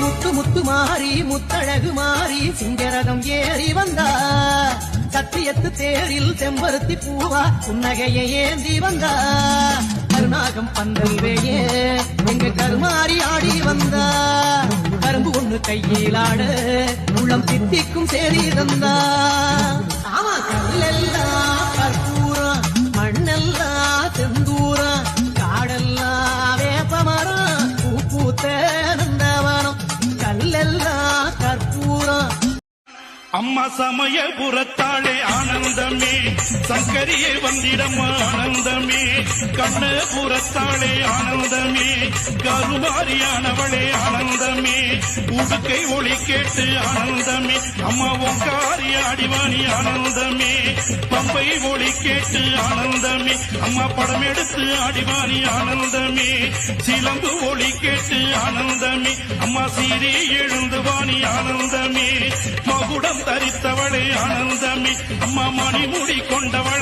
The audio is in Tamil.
முத்து முத்து மாறி முத்தழகு மாறி சிங்கரதம் ஏறி வந்தா. சத்தியத்து தேரில் செம்பருத்தி பூவா புன்னகையை ஏந்தி வந்தா. கருநாகம் பந்தல் வேயே எங்க கருமாறி ஆடி வந்தா. கரும்பு ஒண்ணு கையிலாடு உள்ளம் தித்திக்கும் சேரி தந்தா. அம்மா சமய புறத்தாளே ஆனந்தமே. சங்கரியே வந்திடம் ஆனந்தமே. கண்ண புறத்தாளே ஆனந்தமே. கருமாரியானவளே ஆனந்தமே. உடுக்கை ஒளி கேட்டு ஆனந்தமே. அம்மா ஒங்காரி ஆடிவாணி ஆனந்தமே. பம்பை ஒளி கேட்டு ஆனந்தமே. அம்மா படம் எடுத்து ஆடிவாணி ஆனந்தமே. சிலம்பு ஒளி கேட்டு ஆனந்தமே. அம்மா சீரி எழுந்து வாணி ஆனந்தமே. மகுடம் தரித்தவளே ஆனந்தமே. அம்மா மணிமுடி கொண்டவளே